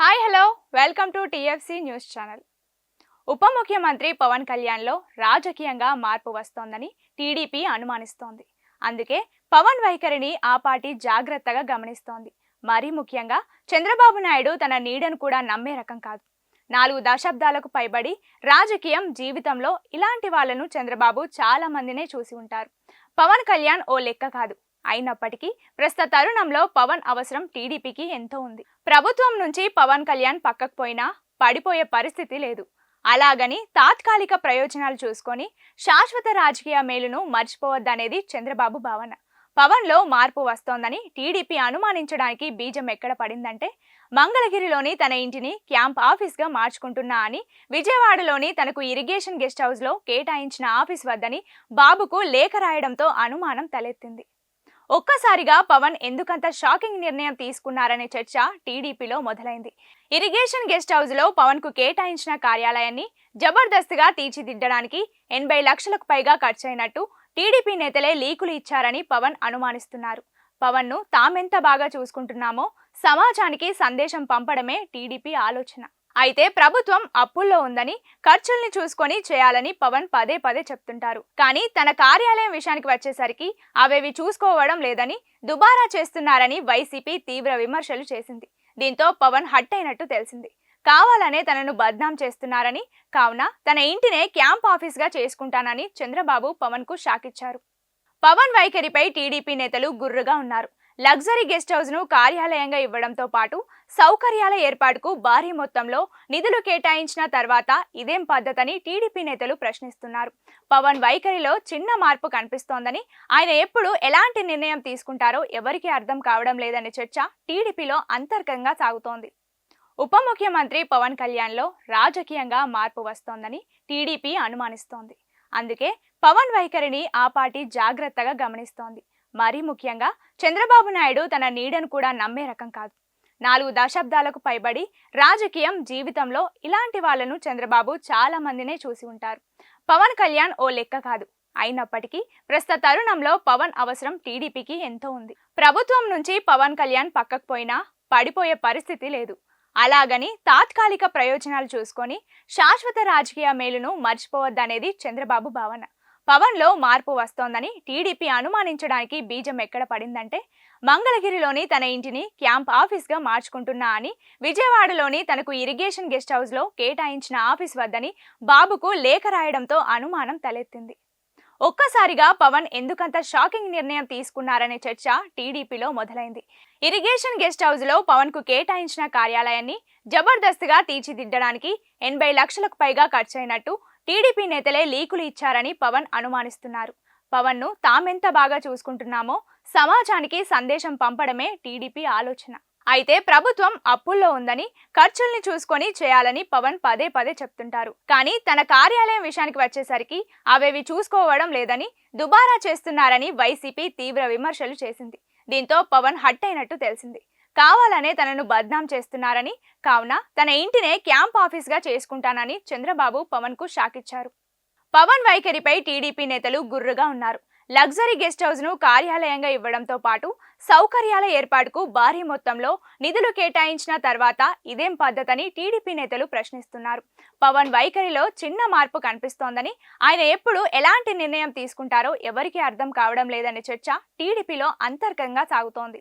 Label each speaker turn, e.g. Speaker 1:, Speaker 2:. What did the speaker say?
Speaker 1: Hi hello. Welcome to TFC news channel. ఉప ముఖ్యమంత్రి పవన్ కళ్యాణ్లో రాజకీయంగా మార్పు వస్తోందని టీడీపీ అనుమానిస్తోంది. అందుకే పవన్ వైఖరిని ఆ పార్టీ జాగ్రత్తగా గమనిస్తోంది. మరీ ముఖ్యంగా చంద్రబాబు నాయుడు తన నీడను కూడా నమ్మే రకం కాదు. నాలుగు దశాబ్దాలకు పైబడి రాజకీయం జీవితంలో ఇలాంటి వాళ్ళను చంద్రబాబు చాలా మందినే చూసి ఉంటారు. పవన్ కళ్యాణ్ ఓ లెక్క కాదు. అయినప్పటికీ ప్రస్తుత తరుణంలో పవన్ అవసరం టీడీపీకి ఎంతో ఉంది. ప్రభుత్వం నుంచి పవన్ కళ్యాణ్ పక్కకు పోయినా పడిపోయే పరిస్థితి లేదు. అలాగని తాత్కాలిక ప్రయోజనాలు చూసుకొని శాశ్వత రాజకీయ మేలును మర్చిపోవద్దనేది చంద్రబాబు భావన. పవన్లో మార్పు వస్తోందని టీడీపీ అనుమానించడానికి బీజం ఎక్కడ పడిందంటే మంగళగిరిలోని తన ఇంటిని క్యాంప్ ఆఫీస్గా మార్చుకుంటున్నా అని విజయవాడలోని తనకు ఇరిగేషన్ గెస్ట్ హౌస్లో కేటాయించిన ఆఫీస్ వద్దని బాబుకు లేఖ రాయడంతో అనుమానం తలెత్తింది. ఒక్కసారిగా పవన్ ఎందుకంత షాకింగ్ నిర్ణయం తీసుకున్నారనే చర్చ టీడీపీలో మొదలైంది. ఇరిగేషన్ గెస్ట్ హౌస్లో పవన్కు కేటాయించిన కార్యాలయాన్ని జబర్దస్త్గా తీర్చిదిద్దడానికి ఎనభై లక్షలకు పైగా ఖర్చయినట్టు టీడీపీ నేతలే లీకులు ఇచ్చారని పవన్ అనుమానిస్తున్నారు. పవన్ను తామెంత బాగా చూసుకుంటున్నామో సమాజానికి సందేశం పంపడమే టీడీపీ ఆలోచన. అయితే ప్రభుత్వం అప్పుల్లో ఉందని ఖర్చుల్ని చూసుకొని చేయాలని పవన్ పదే పదే చెప్తుంటారు. కానీ తన కార్యాలయం విషయానికి వచ్చేసరికి అవేవి చూసుకోవడం లేదని దుబారా చేస్తున్నారని వైసీపీ తీవ్ర విమర్శలు చేసింది. దీంతో పవన్ హట్ అయినట్టు తెలిసింది. కావాలనే తనను బద్నాం చేస్తున్నారని కావున తన ఇంటినే క్యాంప్ ఆఫీస్గా చేసుకుంటానని చంద్రబాబు పవన్కు షాకిచ్చారు. పవన్ వైఖరిపై టీడీపీ నేతలు గుర్రుగా ఉన్నారు. లగ్జరీ గెస్ట్ హౌస్ను కార్యాలయంగా ఇవ్వడంతో పాటు సౌకర్యాల ఏర్పాటుకు భారీ మొత్తంలో నిధులు కేటాయించిన తర్వాత ఇదేం పద్ధతని టీడీపీ నేతలు ప్రశ్నిస్తున్నారు. పవన్ వైఖరిలో చిన్న మార్పు కనిపిస్తోందని ఆయన ఎప్పుడు ఎలాంటి నిర్ణయం తీసుకుంటారో ఎవరికీ అర్థం కావడం లేదనే చర్చ టీడీపీలో అంతర్గంగా సాగుతోంది. ఉప ముఖ్యమంత్రి పవన్ కళ్యాణ్లో రాజకీయంగా మార్పు వస్తోందని టీడీపీ అనుమానిస్తోంది. అందుకే పవన్ వైఖరిని ఆ పార్టీ జాగ్రత్తగా గమనిస్తోంది. మరీ ముఖ్యంగా చంద్రబాబు నాయుడు తన నీడను కూడా నమ్మే రకం కాదు. నాలుగు దశాబ్దాలకు పైబడి రాజకీయం జీవితంలో ఇలాంటి వాళ్ళను చంద్రబాబు చాలా మందినే చూసి ఉంటారు. పవన్ కళ్యాణ్ ఓ లెక్క కాదు. అయినప్పటికీ ప్రస్తుత తరుణంలో పవన్ అవసరం టీడీపీకి ఎంతో ఉంది. ప్రభుత్వం నుంచి పవన్ కళ్యాణ్ పక్కకు పోయినా పడిపోయే పరిస్థితి లేదు. అలాగని తాత్కాలిక ప్రయోజనాలు చూసుకొని శాశ్వత రాజకీయ మేలును మర్చిపోవద్దనేది చంద్రబాబు భావన. పవన్లో మార్పు వస్తోందని టీడీపీ అనుమానించడానికి బీజం ఎక్కడ పడిందంటే మంగళగిరిలోని తన ఇంటిని క్యాంప్ ఆఫీస్గా మార్చుకుంటున్నా అని విజయవాడలోని తనకు ఇరిగేషన్ గెస్ట్ హౌస్లో కేటాయించిన ఆఫీస్ వద్దని బాబుకు లేఖ రాయడంతో అనుమానం తలెత్తింది. ఒక్కసారిగా పవన్ ఎందుకంత షాకింగ్ నిర్ణయం తీసుకున్నారనే చర్చ టీడీపీలో మొదలైంది. ఇరిగేషన్ గెస్ట్ హౌస్లో పవన్కు కేటాయించిన కార్యాలయాన్ని జబర్దస్త్గా తీర్చిదిద్దడానికి ఎనభై లక్షలకు పైగా ఖర్చయినట్టు టీడీపీ నేతలే లీకులు ఇచ్చారని పవన్ అనుమానిస్తున్నారు. పవన్ను తామెంత బాగా చూసుకుంటున్నామో సమాజానికి సందేశం పంపడమే టీడీపీ ఆలోచన. అయితే ప్రభుత్వం అప్పుల్లో ఉందని ఖర్చుల్ని చూసుకొని చేయాలని పవన్ పదే పదే చెప్తుంటారు. కానీ తన కార్యాలయం విషయానికి వచ్చేసరికి అవేవి చూసుకోవడం లేదని దుబారా చేస్తున్నారని వైసీపీ తీవ్ర విమర్శలు చేసింది. దీంతో పవన్ హట్ అయినట్టు తెలిసింది. కావాలనే తనను బద్నాం చేస్తున్నారని కావున తన ఇంటినే క్యాంప్ ఆఫీస్గా చేసుకుంటానని చంద్రబాబు పవన్కు షాకిచ్చారు. పవన్ వైఖరిపై టీడీపీ నేతలు గుర్రుగా ఉన్నారు. లగ్జరీ గెస్ట్ హౌస్ను కార్యాలయంగా ఇవ్వడంతో పాటు సౌకర్యాల ఏర్పాటుకు భారీ మొత్తంలో నిధులు కేటాయించిన తర్వాత ఇదేం పద్ధతని టీడీపీ నేతలు ప్రశ్నిస్తున్నారు. పవన్ వైఖరిలో చిన్న మార్పు కనిపిస్తోందని ఆయన ఎప్పుడు ఎలాంటి నిర్ణయం తీసుకుంటారో ఎవరికీ అర్థం కావడం లేదనే చర్చ టీడీపీలో అంతర్గంగా సాగుతోంది.